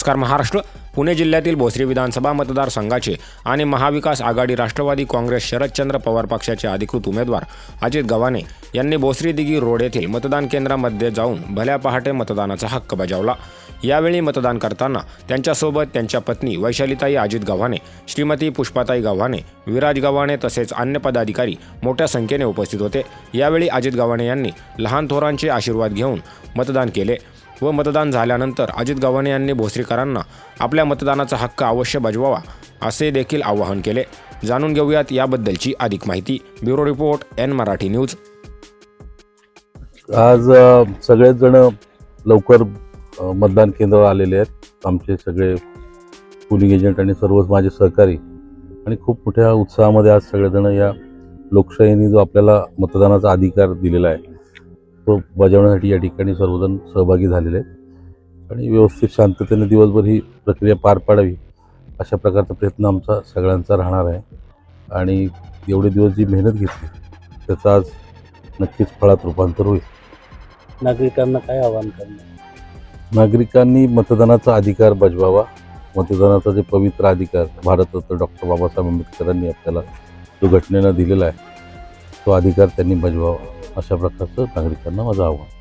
नमस्कार महाराष्ट्र. पुणे जिल्ह्यातील भोसरी विधानसभा मतदारसंघाचे आणि महाविकास आघाडी राष्ट्रवादी काँग्रेस शरदचंद्र पवार पक्षाचे अधिकृत उमेदवार अजित गव्हाणे यांनी भोसरी दिघी रोड येथील मतदान केंद्रामध्ये जाऊन भल्या पहाटे मतदानाचा हक्क बजावला. यावेळी मतदान करताना त्यांच्यासोबत त्यांच्या पत्नी वैशालीताई अजित गव्हाणे श्रीमती पुष्पाताई गव्हाणे विराज गव्हाणे तसेच अन्य पदाधिकारी मोठ्या संख्येने उपस्थित होते. यावेळी अजित गव्हाणे यांनी लहान थोरांचे आशीर्वाद घेऊन मतदान केले. व मतदान झाल्यानंतर अजित गव्हाणे यांनी भोसरीकरांना आपल्या मतदानाचा हक्क अवश्य बजवावा असे देखील आवाहन केले. जाणून घेऊयात याबद्दलची अधिक माहिती. Bureau report N Marathi news. आज सगळेच जण लवकर मतदान केंद्रावर आलेले आहेत. आमचे सगळे पोलिंग एजंट आणि सर्वच माझे सहकारी. आणि खूप मोठ्या उत्साहामध्ये आज सगळेजण या लोकशाहीने जो आपल्याला मतदानाचा अधिकार दिलेला आहे तो बजावण्यासाठी या ठिकाणी सर्वजण सहभागी झालेले आहेत. आणि व्यवस्थित शांततेने दिवसभर ही प्रक्रिया पार पाडावी अशा प्रकारचा प्रयत्न आमचा सगळ्यांचा राहणार आहे. आणि एवढे दिवस जी मेहनत घेतली त्याचा आज नक्कीच फळात रूपांतर होईल. नागरिकांना काय आवाहन करणार? नागरिकांनी मतदानाचा अधिकार बजवावा. मतदानाचा जे पवित्र अधिकार भारतरत्न डॉक्टर बाबासाहेब आंबेडकरांनी आपल्याला जो घटनेनं दिलेला आहे तो अधिकार त्यांनी बजवावा. अशा प्रकारचं नागरिकांना माझं आव्हान.